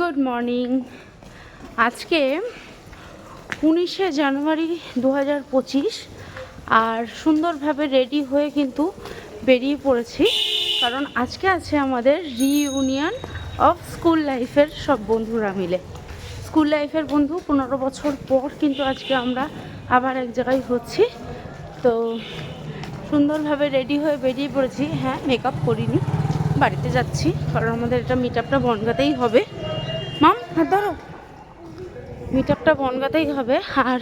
Good morning আজকে উনিশে জানুয়ারি দু পঁচিশ আর সুন্দরভাবে রেডি হয়ে কিন্তু বেরিয়ে পড়েছি, কারণ আজকে আছে আমাদের রিইউনিয়ন অফ স্কুল লাইফের সব বন্ধুরা মিলে। স্কুল লাইফের বন্ধু, পনেরো বছর পর কিন্তু আজকে আমরা আবার এক জায়গায় হচ্ছি। তো সুন্দরভাবে রেডি হয়ে বেরিয়ে পড়েছি। হ্যাঁ মেকআপ করিনি, বাড়িতে যাচ্ছি, কারণ আমাদের এটা মিট আপটা বনগাতেই হবে। মাম, হাত ধরো। মিট আপটা বনগাতেই হবে। আর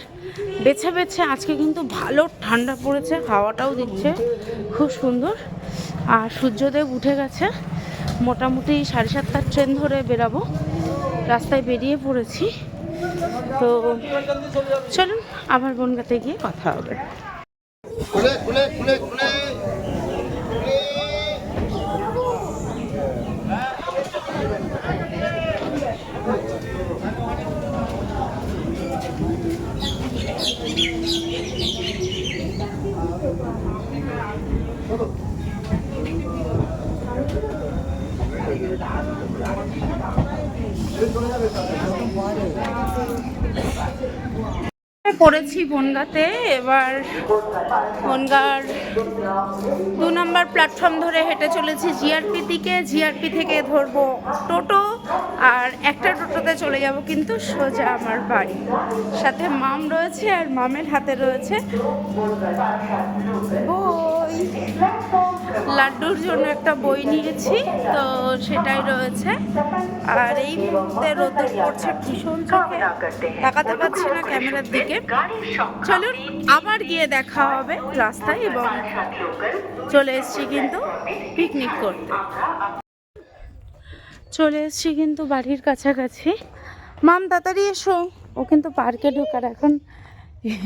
বেছে বেছে আজকে কিন্তু ভালো ঠান্ডা পড়েছে, হাওয়াটাও দিচ্ছে, খুব সুন্দর। আর সূর্যদেব উঠে গেছে। মোটামুটি সাড়ে সাতটার ট্রেন ধরে বেরাবো। রাস্তায় বেরিয়ে পড়েছি। তো চলুন, আবার বনগাতে গিয়ে কথা হবে। পড়েছি বনগাতে এবার বনগার দু নম্বর প্ল্যাটফর্ম ধরে হেঁটে চলেছি জিআরপি দিকে। জিআরপি থেকে ধরবো টোটো আর একটা টোটোতে চলে যাব কিন্তু সোজা আমার বাড়ি। সাথে মাম রয়েছে আর মামের হাতে রয়েছে। বই লাড্ডুর জন্য একটা বই নিয়েছি, তো সেটাই রয়েছে। আর এই মুহূর্তে রোদ্দুর পড়ছে ভীষণ চোখে তাকাতে পারছি না ক্যামেরার দিকে। চলুন, আবার গিয়ে দেখা হবে রাস্তায় এবং চলে এসেছি কিন্তু পিকনিক করতে। চলে এসেছি কিন্তু বাড়ির কাছাকাছি। মাম, তাড়াতাড়ি এসো। ও কিন্তু পার্কে ঢোকার এখন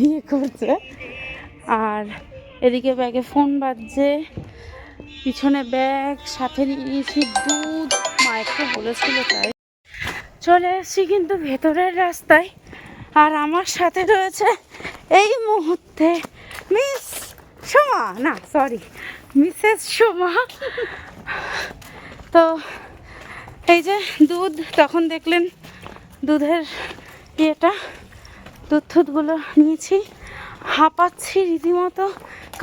ইয়ে করছে। আর এদিকে ব্যাগে ফোন বাজছে। পিছনে ব্যাগ, সাথে নিয়েছি দুধ। মা একটু বলেছিল তাই। চলে এসেছি কিন্তু ভেতরের রাস্তায়। আর আমার সাথে রয়েছে এই মুহূর্তে মিস সোমা। না সরি মিসেস সোমা। তো এই যে দুধ, তখন দেখলেন দুধের ইয়েটা দুধ থুধগুলো নিয়েছি। হাঁপাচ্ছি রীতিমতো।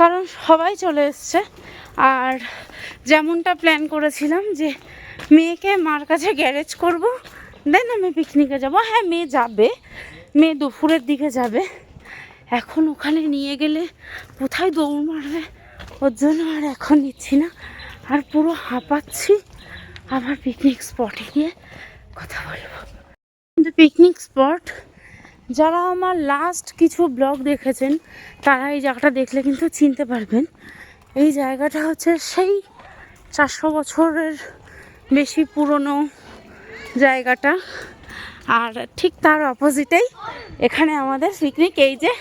কারণ সবাই চলে এসছে। আর যেমনটা প্ল্যান করেছিলাম যে মেয়েকে মার কাছে গ্যারেজ করব দেন আমি পিকনিকে যাব। হ্যাঁ মেয়ে যাবে, মেয়ে দুপুরের দিকে যাবে। এখন ওখানে নিয়ে গেলে কোথায় দৌড় মারবে? ওর জন্য আর এখন নিচ্ছি না। আর পুরো হাঁপাচ্ছি। আবার পিকনিক স্পটে গিয়ে কথা বলব। কিন্তু পিকনিক স্পট যারা আমার লাস্ট কিছু ব্লগ দেখেছেন, তারা এই জায়গাটা দেখলে কিন্তু চিনতে পারবেন। এই জায়গাটা হচ্ছে সেই চারশো বছরের বেশি পুরনো জায়গাটা। আর ঠিক তার অপোজিটেই এখানে আমাদের পিকনিক এই যে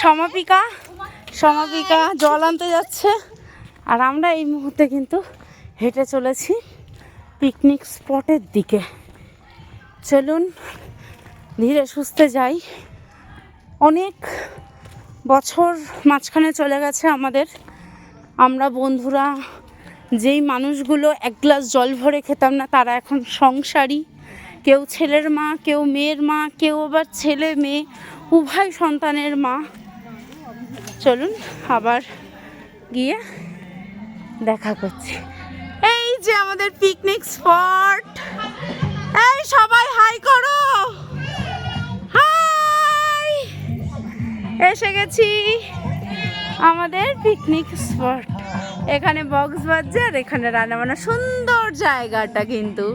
সমাপিকা সমাপিকা জল আনতে যাচ্ছে। আর আমরা এই মুহূর্তে কিন্তু হেঁটে চলেছি পিকনিক স্পটের দিকে। চলুন ধীরে সুস্থে যাই। অনেক বছর মাঝখানে চলে গেছে আমাদের। আমরা বন্ধুরা, যেই মানুষগুলো এক গ্লাস জল ভরে খেতাম না, তারা এখন সংসারী। কেউ ছেলের মা, কেউ মেয়ের মা, কেউ আবার ছেলে মেয়ে, উভয় সন্তানের মা। চলুন আবার গিয়ে দেখা করছি। এই যে আমাদের পিকনিক স্পট এই সবাই হাই করো। এসে গেছি আমাদের পিকনিক স্পট এখানে বক্স বাজার এখানে রান্না বান্না সুন্দর জায়গাটা কিন্তু।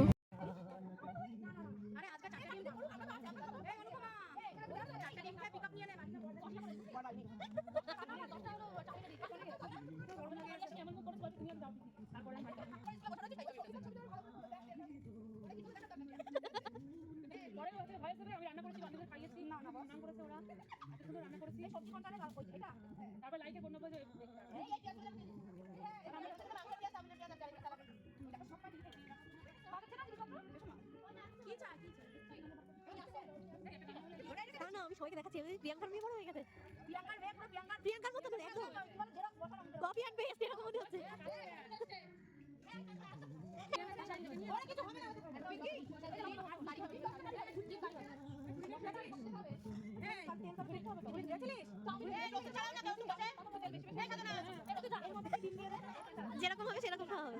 না আমি সবাইকে দেখাচ্ছি। প্রিয়াঙ্কার মেয়ে বড় হয়ে গেছে। প্রিয়াঙ্কার মতো একদম। কপি পেস্ট এরকম মনে হচ্ছে। যেরকম হবে সেরকম খাওয়া হবে।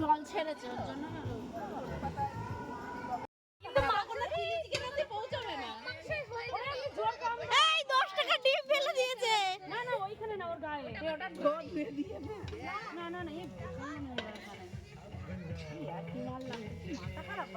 জল ছেড়েছে ওর জন্য।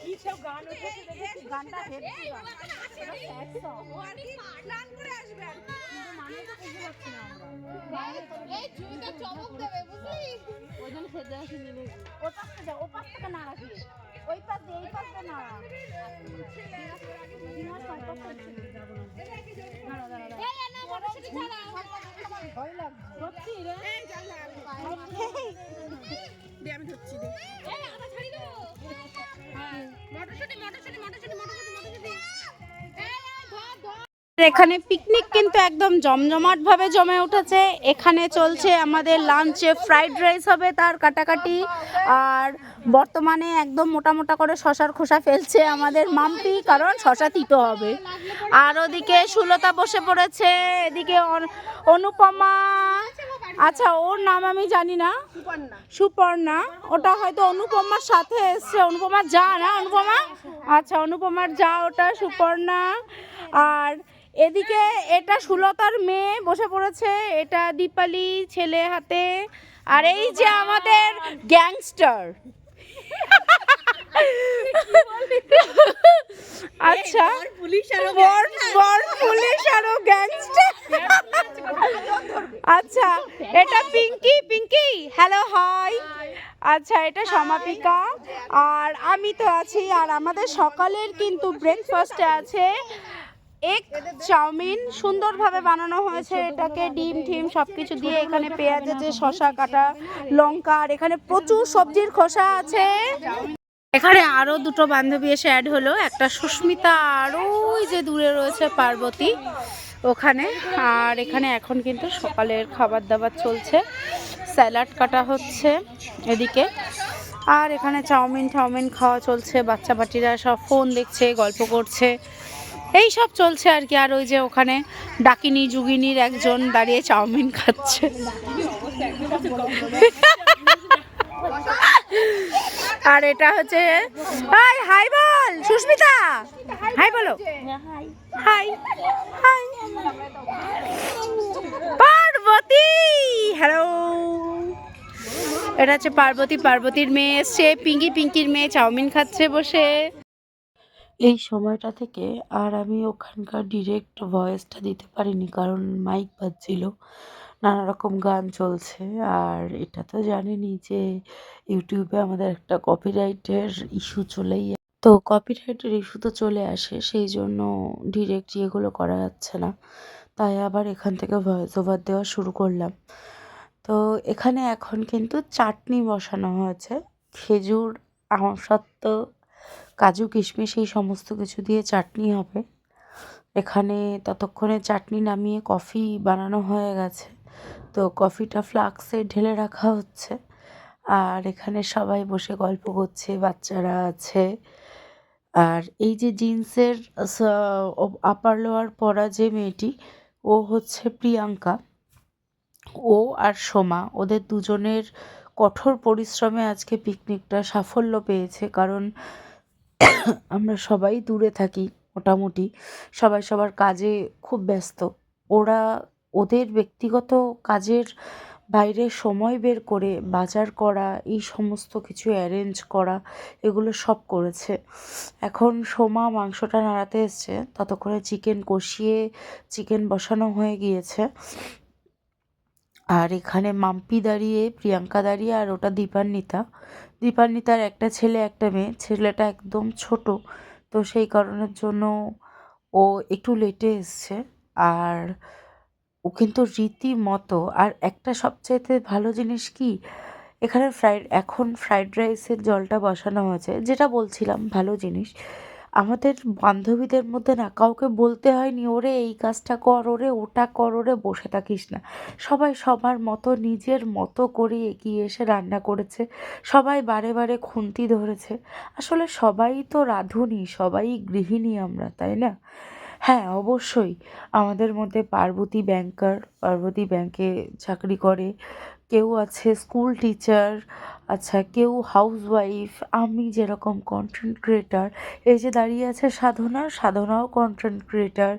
কি সব গান উঠেছে গানটা গান করে আসবে ওই জন্য সেজে আসিনি পাশ দিয়ে এই পাশ দিয়ে না আমি ধরছি মটরশুটি মটরশুটি মটরশুটি মটরশুটি মটরশুটি এখানে পিকনিক কিন্তু একদম জমজমাট ভাবে জমে উঠেছে। এখানে চলছে আমাদের লাঞ্চে ফ্রাইড রাইস হবে তার কাটাকাটি। আর বর্তমানে একদম মোটা মোটা করে শশার খোসা ফেলছে আমাদের মাম্পি কারণ শশা তিতো হবে। আর ওদিকে সুলতা বসে পড়েছে এদিকে অনুপমা। আচ্ছা ওর নাম আমি জানি না। সুপর্ণা। ওটা হয়তো অনুপমার সাথে এসছে। অনুপমার যা না অনুপমা? আচ্ছা অনুপমার যা ওটা সুপর্ণা। আর এদিকে এটা সুলতার মেয়ে বসে পড়েছে এটা দীপালি ছেলে হাতে। আর এই যে আমাদের গ্যাংস্টার। আচ্ছা পুলিশ আরও গ্যাংস্টার। আচ্ছা এটা পিঙ্কি পিঙ্কি হ্যালো হাই আচ্ছা এটা সমাপিকা। আর আমি তো আছি আর আমাদের সকালের কিন্তু ব্রেকফাস্টে আছে। এক চাউমিন সুন্দরভাবে বানানো হয়েছে। এটাকে ডিম টিম সব কিছু দিয়ে এখানে পেঁয়াজ আছে শশা কাটা, লঙ্কা, আর এখানে প্রচুর সবজির খোসা আছে। এখানে আরও দুটো বান্ধবী এসে অ্যাড হলো। একটা সুস্মিতা আর ওই যে দূরে রয়েছে পার্বতী ওখানে। আর এখানে এখন কিন্তু সকালের খাবার দাবার চলছে। স্যালাড কাটা হচ্ছে এদিকে। আর এখানে চাউমিন টাউমিন খাওয়া চলছে। বাচ্চা বাটিরা সব ফোন দেখছে, গল্প করছে। এই সব চলছে আর কি। আর ওই যে ওখানে ডাকিনি যুগিনীর একজন দাঁড়িয়ে চাউমিন খাচ্ছে। আর এটা হচ্ছে হাই হাই বল, সুস্মিতা। হাই বলো। Hi hi. পার্বতী হ্যালো এটা হচ্ছে পার্বতী, পার্বতীর মেয়ে এসছে, পিঙ্কি, পিঙ্কির মেয়ে চাউমিন খাচ্ছে বসে। এই সময়টা থেকে আর আমি ওখানকার ডিরেক্ট ভয়েসটা দিতে পারিনি, কারণ মাইক বাজছিল। নানা রকম গান চলছে, আর এটা তো জানেনই যে ইউটিউবে আমাদের একটা কপিরাইটের ইস্যু চলেই তো কপিরাইটের ইস্যু তো চলে আসে, সেই জন্য ডিরেক্ট ইয়েগুলো করা যাচ্ছে না। তাই আবার এখান থেকে ভয়েস ওভার দেওয়া শুরু করলাম। তো এখানে এখন কিন্তু চাটনি বসানো হয়েছে। খেজুর আমসত্ত্ব কাজু, কিশমিশ এই সমস্ত কিছু দিয়ে চাটনি হবে। এখানে ততক্ষণে চাটনি নামিয়ে কফি বানানো হয়ে গেছে। তো কফিটা ফ্লাক্সে ঢেলে রাখা হচ্ছে। আর এখানে সবাই বসে গল্প করছে, বাচ্চারা আছে। আর এই যে জিন্সের আপার লোয়ার পরা যে মেয়েটি, ও হচ্ছে প্রিয়াঙ্কা। ও আর সোমা, ওদের দুজনের কঠোর পরিশ্রমে আজকে পিকনিকটা সাফল্য পেয়েছে। কারণ আমরা সবাই দূরে থাকি মোটামুটি। সবাই সবার কাজে খুব ব্যস্ত। ওরা ওদের ব্যক্তিগত কাজের বাইরে সময় বের করে বাজার করা, এই সমস্ত কিছু অ্যারেঞ্জ করা, এগুলো সব করেছে। এখন সোমা মাংসটা নাড়াতে এসছে, ততক্ষণে চিকেন কষিয়ে চিকেন বসানো হয়ে গিয়েছে। আর এখানে মাম্পি দাঁড়িয়ে, প্রিয়াঙ্কা দাঁড়িয়ে আর ওটা দীপান্বিতা। দীপান্বিতার একটা ছেলে, একটা মেয়ে। ছেলেটা একদম ছোট। তো সেই কারণের জন্য ও একটু লেটে এসছে। আর ও কিন্তু রীতিমতো, আর একটা সবচাইতে ভালো জিনিস কি? এখানে ফ্রাইড এখন ফ্রাইড রাইসের জলটা বসানো হয়েছে। যেটা বলছিলাম, ভালো জিনিস। আমাদের বান্ধবীদের মধ্যে না কাউকে বলতে হয়নি, ওরে এই কাজটা কর, ওরে ওটা কর, ওরে বসে থাকিস না। সবাই সবার মতো নিজের মতো করে এগিয়ে এসে রান্না করেছে, সবাই বারে বারে খুন্তি ধরেছে। আসলে সবাই তো রাঁধুনি, সবাই গৃহিণী আমরা, তাই না? হ্যাঁ অবশ্যই। আমাদের মধ্যে পার্বতী ব্যাংকার পার্বতী ব্যাংকে চাকরি করে। কেউ আছে স্কুল টিচার আচ্ছা কেউ হাউসওয়াইফ আমি যেরকম কন্টেন্ট ক্রিয়েটার এই যে দাঁড়িয়ে আছে সাধনা, সাধনাও কন্টেন্ট ক্রিয়েটার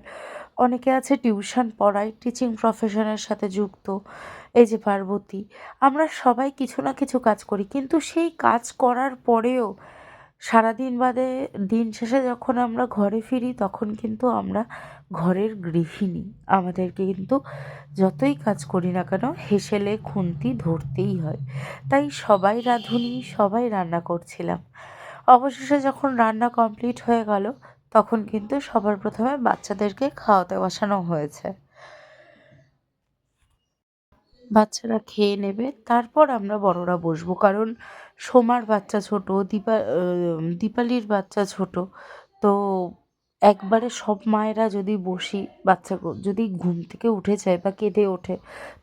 অনেকে আছে টিউশন পড়ায় টিচিং প্রফেশনের সাথে যুক্ত, এই যে পার্বতী, আমরা সবাই কিছু না কিছু কাজ করি, কিন্তু সেই কাজ করার পরেও সারাদিন বাদে দিন শেষে যখন আমরা ঘরে ফিরি, তখন কিন্তু আমরা ঘরের গৃহিণী। আমাদেরকে কিন্তু যতই কাজ করি না কেন, হেসেলে খুন্তি ধরতেই হয়। তাই সবাই রাঁধুনি, সবাই রান্না করছিলাম। অবশেষে যখন রান্না কমপ্লিট হয়ে গেল, তখন কিন্তু সবার প্রথমে বাচ্চাদেরকে খাওয়াতে বসানো হয়েছে। বাচ্চারা খেয়ে নেবে, তারপর আমরা বড়রা বসবো। কারণ সোমার বাচ্চা ছোট, দীপা দীপালির বাচ্চা ছোট, তো একবারে সব মায়েরা যদি বসি, বাচ্চা যদি ঘুম থেকে উঠে যায় বা কেঁদে ওঠে,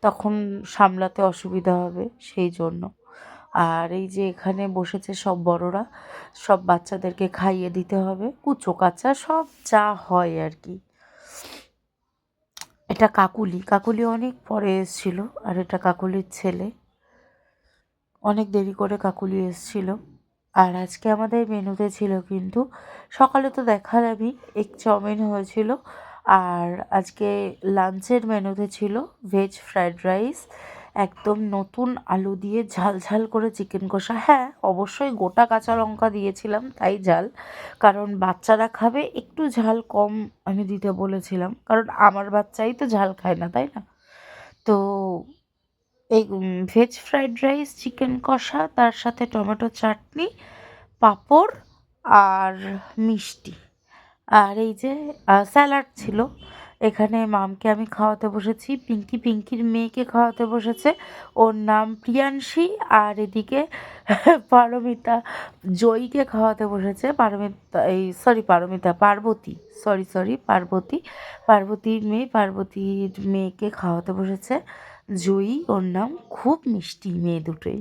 তখন সামলাতে অসুবিধা হবে সেই জন্য। আর এই যে এখানে বসেছে সব বড়রা, সব বাচ্চাদেরকে খাইয়ে দিতে হবে, কুচো কাচা, সব যা হয় আর কি। এটা কাকুলি কাকুলি অনেক পরে এসেছিল, আর এটা কাকুলির ছেলে। অনেক দেরি করে কাকুলি এসেছিল। আর আজকে আমাদের মেনুতে ছিল কিন্তু সকালে তো দেখালামই এক চাউমিন হয়েছিল আর আজকে লাঞ্চের মেনুতে ছিল ভেজ ফ্রাইড রাইস একদম নতুন আলু দিয়ে ঝাল ঝাল করে চিকেন কষা। হ্যাঁ অবশ্যই গোটা কাঁচা লঙ্কা দিয়েছিলাম, তাই ঝাল। কারণ বাচ্চারা খাবে, একটু ঝাল কম আমি দিতে বলেছিলাম। কারণ আমার বাচ্চাই তো ঝাল খায় না, তাই না? তো এই ভেজ ফ্রাইড রাইস চিকেন কষা, তার সাথে টমেটো চাটনি, পাঁপড় আর মিষ্টি। আর এই যে স্যালাড ছিল। এখানে মামকে আমি খাওয়াতে বসেছি, পিঙ্কি, পিঙ্কির মেয়েকে খাওয়াতে বসেছে। ওর নাম প্রিয়াংশী আর এদিকে পারমিতা, জয়ীকে খাওয়াতে বসেছে। পারমিতা, এই sorry Paramita, Parvati sorry sorry Parvati, পার্বতীর মেয়ে, পার্বতীর মেয়েকে খাওয়াতে বসেছে। জয়ী ওর নাম খুব মিষ্টি, মেয়ে দুটোই।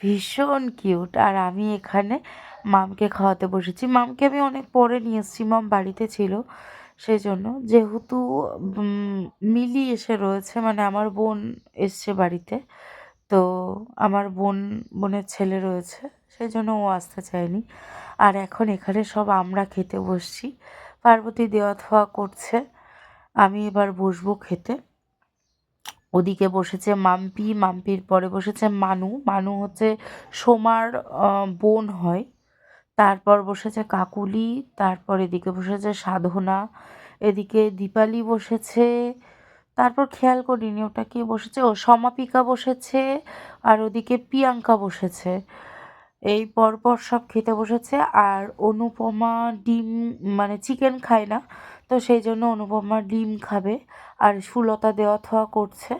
ভীষণ কিউট আর আমি এখানে মামকে খাওয়াতে বসেছি। মামকে আমি অনেক পরে নিয়ে এসেছি। মাম বাড়িতে ছিল। সেই জন্য যেহেতু মিলি এসে রয়েছে মানে আমার বোন এসছে বাড়িতে, তো আমার বোন, বোনের ছেলে রয়েছে সেই জন্য ও আসতে চায়নি। আর এখন এখানে সব আমরা খেতে বসছি। পার্বতী দেওয়া থাওয়া করছে। আমি এবার বসবো খেতে। ওদিকে বসেছে মাম্পি, মাম্পির পরে বসেছে মানু। মানু হচ্ছে সোমার বোন হয়। তারপর বসেছে কাকুলি, তারপর এদিকে বসেছে সাধনা, এদিকে দীপালি বসেছে। তারপর খেয়াল করিনি ওটা কে বসেছে। ও সমাপিকা বসেছে আর ওদিকে প্রিয়াঙ্কা বসেছে। এই পরপর সব খেতে বসেছে। আর অনুপমা ডিম মানে চিকেন খায় না। তো সেই জন্য অনুপমা ডিম খাবে আর সুলতা দেওয়া থাওয়া করছে।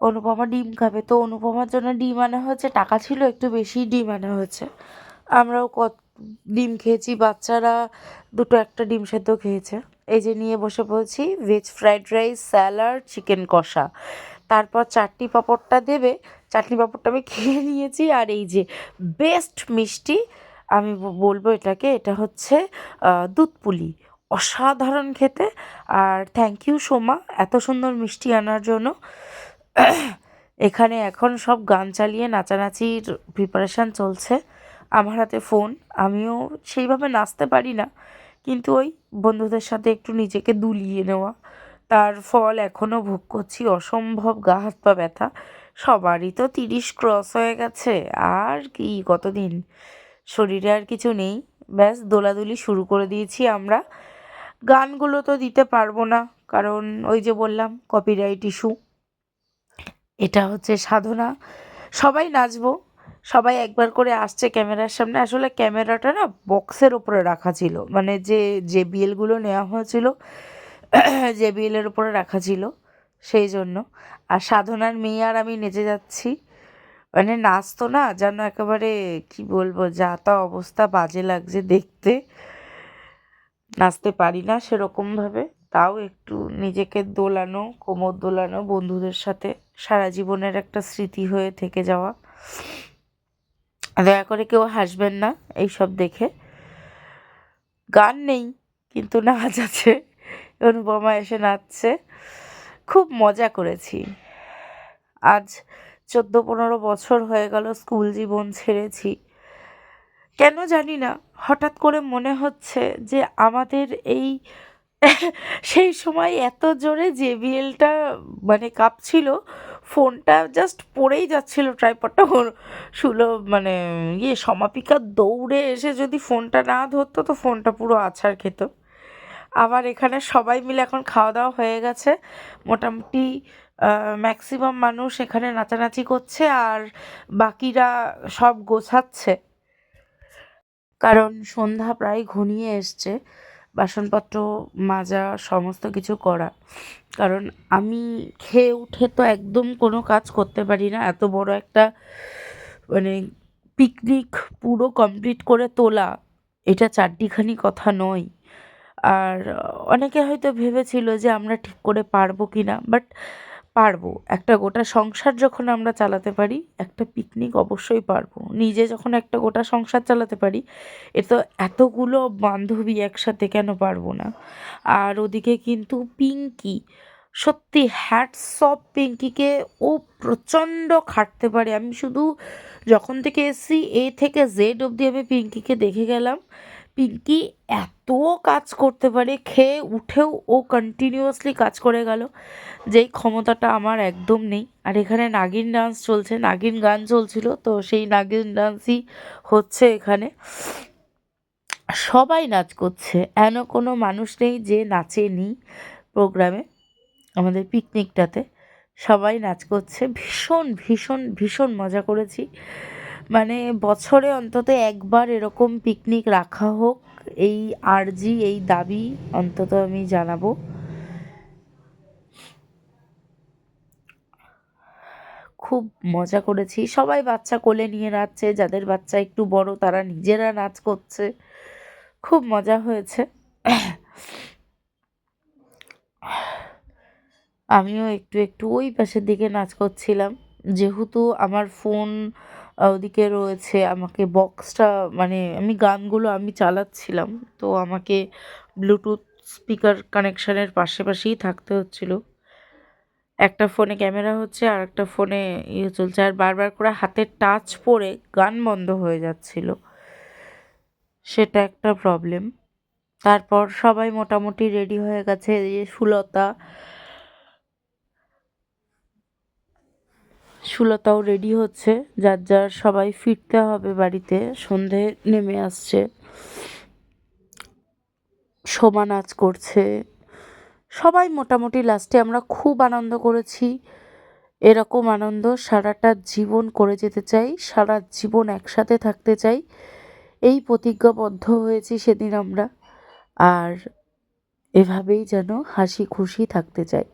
অনুপমা ডিম খাবে। তো অনুপমার জন্য ডিম আনা হয়েছে। টাকা ছিল, একটু বেশি ডিম আনা হয়েছে। আমরাও কত ডিম খেয়েছি, বাচ্চারা দুটো একটা ডিম সেদ্ধ খেয়েছে। এই যে নিয়ে বসে বলছি veg fried rice salad chicken কষা। তারপর চাটনি পাঁপড়টা দেবে। চাটনি পাঁপড়টা আমি খেয়ে নিয়েছি। আর এই যে বেস্ট মিষ্টি, আমি বলব এটাকে, এটা হচ্ছে দুধ পুলি অসাধারণ খেতে। আর থ্যাংক ইউ সোমা, এত সুন্দর মিষ্টি আনার জন্য। এখানে এখন সব গান চালিয়ে নাচানাচির প্রিপারেশান চলছে আমার হাতে ফোন আমিও সেইভাবে নাচতে পারি না, কিন্তু ওই বন্ধুদের সাথে একটু নিজেকে দুলিয়ে নেওয়া। তার ফল এখনও ভোগ করছি, অসম্ভব গা হাত পা ব্যথা। সবারই তো তিরিশ ক্রস হয়ে গেছে, আর কি কতদিন? শরীরে আর কিছু নেই। ব্যাস, দোলাদুলি শুরু করে দিয়েছি আমরা। গানগুলো তো দিতে পারব না, কারণ ওই যে বললাম কপিরাইট ইস্যু এটা হচ্ছে সাধনা। সবাই নাচবো, সবাই একবার করে আসছে ক্যামেরার সামনে। আসলে ক্যামেরাটা না বক্সের উপরে রাখা ছিল মানে যে যে বিএলগুলো নেওয়া হয়েছিল যে বিএলের উপরে রাখা ছিল, সেই জন্য। আর সাধনার মেয়ে আর আমি নেচে যাচ্ছি। মানে নাচ তো না, যেন একেবারে, কি বলব, যা তা অবস্থা বাজে লাগছে দেখতে। নাচতে পারি না সেরকমভাবে। তাও একটু নিজেকে দোলানো, কোমর দোলানো, বন্ধুদের সাথে সারা জীবনের একটা স্মৃতি হয়ে থেকে যাওয়া। দয়া করে কেউ হাসবেন না এইসব দেখে। গান নেই, কিন্তু নাচ আছে। অনুপমা এসে নাচছে। খুব মজা করেছি। আজ চোদ্দ পনেরো বছর হয়ে গেল স্কুল জীবন ছেড়েছি। কেন জানি না, হঠাৎ করে মনে হচ্ছে যে আমাদের এই সেই সময় এত জোরে জেবিএলটা মানে কাঁপছিল, ফোনটা জাস্ট পড়েই যাচ্ছিল ট্রাইপডটা শুলো মানে ইয়ে সমাপিকা দৌড়ে এসে যদি ফোনটা না ধরতো তো ফোনটা পুরো আছাড় খেত। আবার এখানে সবাই মিলে এখন খাওয়া দাওয়া হয়ে গেছে। মোটামুটি ম্যাক্সিমাম মানুষ এখানে নাচানাচি করছে আর বাকিরা সব গোছাচ্ছে। কারণ সন্ধ্যা প্রায় ঘনিয়ে এসছে, বাসনপত্র, মাজা, সমস্ত কিছু করা। কারণ আমি খেয়ে উঠে তো একদম কোনো কাজ করতে পারি না, এত বড় একটা মানে পিকনিক পুরো কমপ্লিট করে তোলা, এটা চারটিখানি কথা নয়। আর অনেকে হয়তো ভেবেছিল যে আমরা ঠিক করে পারব কি না বাট পারব। একটা গোটা সংসার যখন আমরা চালাতে পারি, একটা পিকনিক অবশ্যই পারব। নিজে যখন একটা গোটা সংসার চালাতে পারি, এ তো এতগুলো বান্ধবী একসাথে কেন পারব না? আর ওদিকে কিন্তু পিঙ্কি, সত্যি হ্যাটস অফ পিঙ্কিকে ও প্রচণ্ড খাটতে পারে। আমি শুধু যখন থেকে এসছি, এ থেকে জেড অবধি আমি পিঙ্কিকে দেখে গেলাম। পিঙ্কি এত কাজ করতে পারে, খেয়ে উঠেও ও কন্টিনিউয়াসলি কাজ করে গেল। যেই ক্ষমতাটা আমার একদম নেই। আর এখানে নাগিন ডান্স চলছে, নাগিন গান চলছিল, তো সেই নাগিন ডান্সই হচ্ছে এখানে। সবাই নাচ করছে, এন কোনো মানুষ নেই যে নাচেনি প্রোগ্রামে আমাদের পিকনিকটাতে সবাই নাচ করছে, ভীষণ ভীষণ ভীষণ মজা করেছি। মানে বছরে অন্তত একবার এরকম পিকনিক রাখা হোক, এই আর্জি, এই দাবি অন্তত আমি জানাব। খুব মজা করেছি। সবাই বাচ্চা কোলে নিয়ে নাচছে, যাদের বাচ্চা একটু বড় তারা নিজেরা নাচ করছে। খুব মজা হয়েছে। আমিও একটু একটু ওই পাশের দিকে নাচ করছিলাম। যেহেতু আমার ফোন ওদিকে রয়েছে আমাকে বক্সটা মানে আমি গানগুলো আমি চালাচ্ছিলাম, তো আমাকে ব্লুটুথ স্পিকার কানেকশানের পাশে পাশেই থাকতে হচ্ছিল। একটা ফোনে ক্যামেরা হচ্ছে আর একটা ফোনে ইয়ে চলছে, আর বারবার করে হাতে টাচ পড়ে গান বন্ধ হয়ে যাচ্ছিল। সেটা একটা প্রবলেম তারপর সবাই মোটামুটি রেডি হয়ে গেছে সুলতা সুলতাও রেডি হচ্ছে। যার যার সবাই ফিরতে হবে বাড়িতে, সন্ধে নেমে আসছে। শোভা নাচ করছে। সবাই মোটামুটি লাস্টে আমরা খুব আনন্দ করেছি। এরকম আনন্দ সারাটা জীবন করে যেতে চাই, সারা জীবন একসাথে থাকতে চাই। এই প্রতিজ্ঞাবদ্ধ হয়েছি সেদিন আমরা। আর এভাবেই যেন হাসি খুশি থাকতে চাই।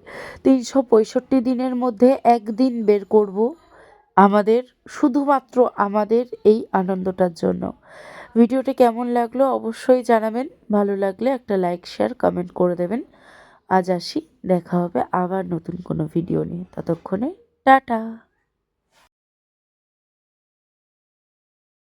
তিনশো পঁয়ষট্টি দিনের মধ্যে একদিন বের করব আমাদের, শুধুমাত্র আমাদের এই আনন্দটার জন্য। ভিডিওটি কেমন লাগল অবশ্যই জানাবেন। ভালো লাগলে একটা লাইক, শেয়ার, কমেন্ট করে দেবেন। আজ আসি, দেখা হবে আবার নতুন কোনো ভিডিও নিয়ে। ততক্ষণে, টাটা!